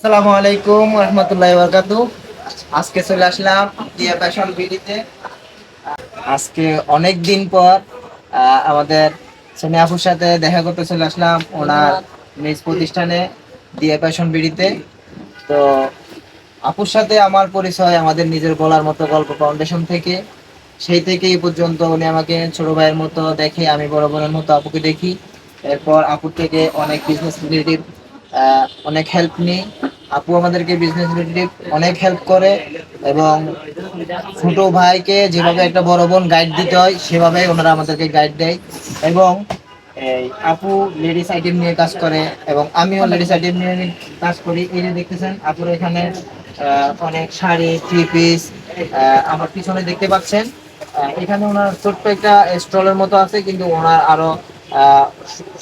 আসসালামু আলাইকুম রহমতুল্লাহ বরকাতু। আজকে চলে আসলাম দিয়া ফ্যাশন বিডিতে। আজকে অনেক দিন পর আমাদের সোনিয়া আপুর সাথে দেখা করতে চলে আসলাম ওনার নিজ প্রতিষ্ঠানে দিয়া ফ্যাশন বিডিতে। তো আপুর সাথে আমার পরিচয়, আমাদের নিজের বলার মতো গল্প ফাউন্ডেশন থেকে। সেই থেকে এই পর্যন্ত উনি আমাকে ছোট ভাইয়ের মতো দেখে, আমি বড় বোনের মতো আপুকে দেখি। এরপর আপুর থেকে অনেক বিজনেস রিলেটিভ অনেক হেল্প নিই। আপু আমাদেরকে বিজনেস রিলেটিভ অনেক হেল্প করে এবং ছোট ভাইকে যেভাবে একটা বড় বোন গাইড দিতে হয় সেভাবে ওনারা আমাদেরকে গাইড দেয়। এবং এই আপু লেডিস আইটেম নিয়ে কাজ করে এবং আমিও লেডিস আইটেম নিয়ে কাজ করি। এই যে দেখতেছেন, আপুর এখানে অনেক শাড়ি থ্রি পিস আমার পিছনে দেখতে পাচ্ছেন। এখানে ওনার ছোট্ট একটা স্টলের মতো আছে, কিন্তু ওনার আরও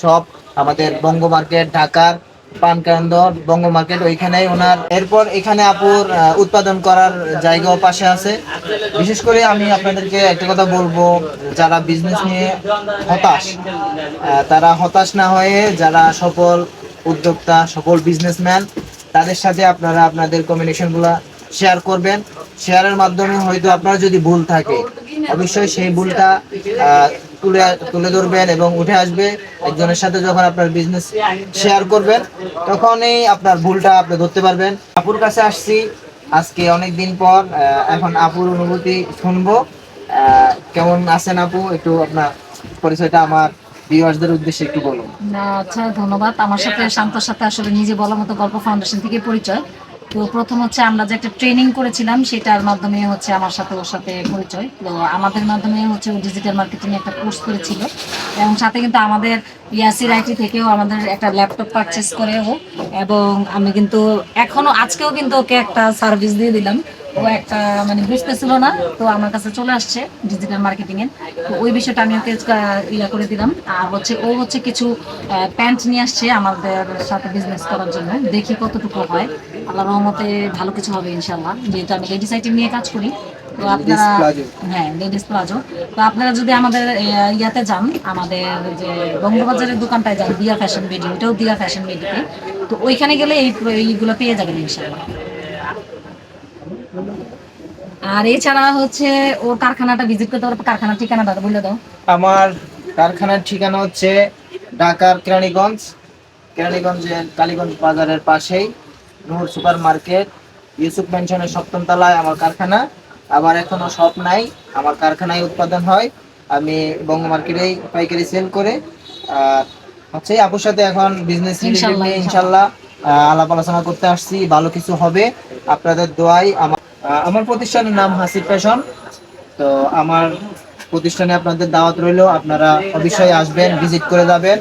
সব আমাদের বঙ্গ মার্কেট ঢাকার পানকান্দ বঙ্গ মার্কেট, ওইখানেই ওনার। এরপর এখানে আপুর উৎপাদন করার জায়গাও পাশে আছে। বিশেষ করে আমি আপনাদেরকে একটা কথা বলব, যারা বিজনেস নিয়ে হতাশ তারা হতাশ না হয়ে যারা সফল উদ্যোক্তা, সফল বিজনেসম্যান তাদের সাথে আপনারা আপনাদের কমিউনিকেশনগুলা শেয়ার করবেন। শেয়ারের মাধ্যমে হয়তো আপনার যদি ভুল থাকে, অবশ্যই সেই ভুলটা তুলে তুলে ধরবেন এবং উঠে আসবে একজনের সাথে যখন আপনার বিজনেস শেয়ার করবেন, তখনই আপনার ভুলটা আপনি ধরতে পারবেন। আপুর কাছে আসছি, আজকে অনেক দিন পর এখন আপুর অনুভূতি শুনব। কেমন আছেন আপু? একটু আপনার পরিচয়টা আমার উদ্দেশ্যে একটু বলুন। আচ্ছা ধন্যবাদ। আমার সাথে, শান্তর সাথে আসলে নিজে বলার মতো গল্প ফাউন্ডেশন থেকে পরিচয়। তো প্রথম হচ্ছে আমরা যে একটা ট্রেনিং করেছিলাম, সেটার মাধ্যমে হচ্ছে আমার সাথে ওর সাথে পরিচয়। তো আমাদের মাধ্যমে হচ্ছে ও ডিজিটাল মার্কেটিং একটা কোর্স করেছিল। এবং সাথে কিন্তু আমাদের ইয়াসির আইটি থেকেও আমাদের একটা ল্যাপটপ পারচেস করে ও। এবং আমি কিন্তু এখনও, আজকেও কিন্তু ওকে একটা সার্ভিস দিয়ে দিলাম। ও একটা মানে বুঝতেছিল না তো আমার কাছে চলে আসছে ডিজিটাল মার্কেটিং এর তো ওই বিষয়টা আমি ওকে ইয়া করে দিলাম। আর হচ্ছে ও হচ্ছে কিছু প্যান্ট নিয়ে আসছে আমাদের সাথে বিজনেস করার জন্য। দেখি কতটুকু হয়। আল্লাহ রহমতে ভালো কিছু হবে ইনশাল্লাহ যেহেতু আমি লেডিস আইটেম নিয়ে কাজ করি তো আপনারা হ্যাঁ লেডিস প্লাজো তো আপনারা যদি আমাদের ইয়াতে যান আমাদের যে বঙ্গবাজারের দোকানটায় যান দিয়া ফ্যাশন ভিডিও ওটাও দিয়া ফ্যাশন ভিডিওতে তো ওইখানে গেলে এই এইগুলো পেয়ে যাবেন ইনশাল্লাহ আর এছাড়া হচ্ছে ওর কারখানাটা ভিজিট করতে পারবে কারখানার ঠিকানাটা বলে দাও। আমার কারখানার ঠিকানা হচ্ছে ঢাকার কেরানীগঞ্জ কেরানীগঞ্জের কালীগঞ্জ বাজারের পাশেই নূর সুপার মার্কেট ইউসুফ মেনশনের সপ্তম তলায় আমার কারখানা। আবার এখনও শপ নাই আমার কারখানায় উৎপাদন হয়। আমি বঙ্গ মার্কেটেই পাইকারি সেল করে আর হচ্ছে আপুর সাথে এখন বিজনেস ইনশাল্লাহ, আলাপ আলোচনা করতে আসছি ভালো কিছু হবে। আপনাদের দোয়াই আমার আমার প্রতিষ্ঠানের নাম হাসির ফ্যাশন। তো আমার প্রতিষ্ঠানে আপনাদের দাওয়াত রইল, আপনারা অবশ্যই আসবেন, ভিজিট করে যাবেন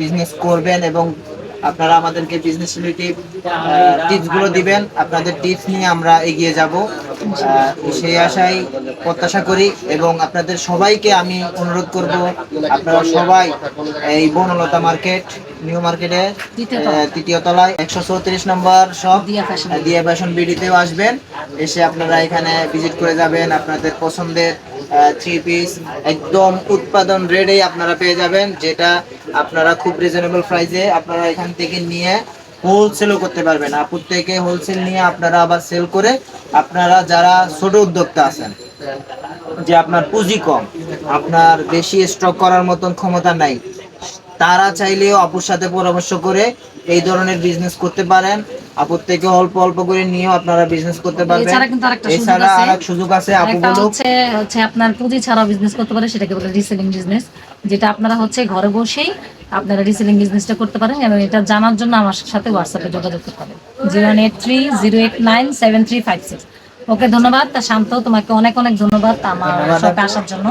বিজনেস করবেন এবং আপনারা আমাদেরকে বিজনেস রিলেটিভ টিপসগুলো দিবেন। আপনাদের টিপস নিয়ে আমরা এগিয়ে যাব। সেই আশাই প্রত্যাশা করি এবং আপনাদের সবাইকে আমি অনুরোধ করব আপনারা সবাই এই বনলতা মার্কেট নিউ মার্কেটে তৃতীয় তলায়। একশো চৌত্রিশ নম্বর সব দিয়া ফ্যাশন দিয়া ফ্যাশন বিডিতেও আসবেন। এসে আপনারা এখানে ভিজিট করে যাবেন। আপনাদের পছন্দের থ্রি পিস একদম উৎপাদন রেডেই আপনারা পেয়ে যাবেন যেটা আপনারা খুব রিজনেবল প্রাইসে আপনারা এখান থেকে নিয়ে হোলসেলও করতে পারবেন। আপুর থেকে হোলসেল নিয়ে আপনারা আবার সেল করে আপনারা যারা ছোট উদ্যোক্তা আছেন, যে আপনার পুঁজি কম, আপনার বেশি স্টক করার মতন ক্ষমতা নাই, তারা চাইলেও আপুর সাথে পরামর্শ করে এই ধরনের বিজনেস করতে পারেন। আপুর থেকে অল্প অল্প করে নিয়েও আপনারা বিজনেস করতে পারবেন। এছাড়া কিন্তু আরেকটা সুযোগ এছাড়া আছে। আরেক সুযোগ আছে আপু আরেকটা হচ্ছে হচ্ছে আপনার পুঁজি ছাড়াও বিজনেস করতে পারে সেটাকে বলে রিসেলিং বিজনেস যেটা আপনারা হচ্ছে ঘরে বসেই আপনারা রিসেলিং বিজনেসটা করতে পারেন এবং এটা জানার জন্য আমার সাথে হোয়াটসঅ্যাপে যোগাযোগ করতে পারেন। Zero eight three zero eight nine seven three five six okay ধন্যবাদ। তা শান্ত তোমাকে অনেক অনেক ধন্যবাদ আমার শপে আসার জন্য।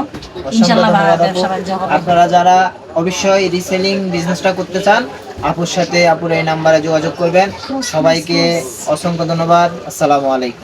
আপনারা যারা অবশ্যই রিসেলিং বিজনেসটা করতে চান আপুর সাথে আপুর এই নাম্বারে যোগাযোগ করবেন। সবাইকে অসংখ্য ধন্যবাদ। আসসালামু আলাইকুম।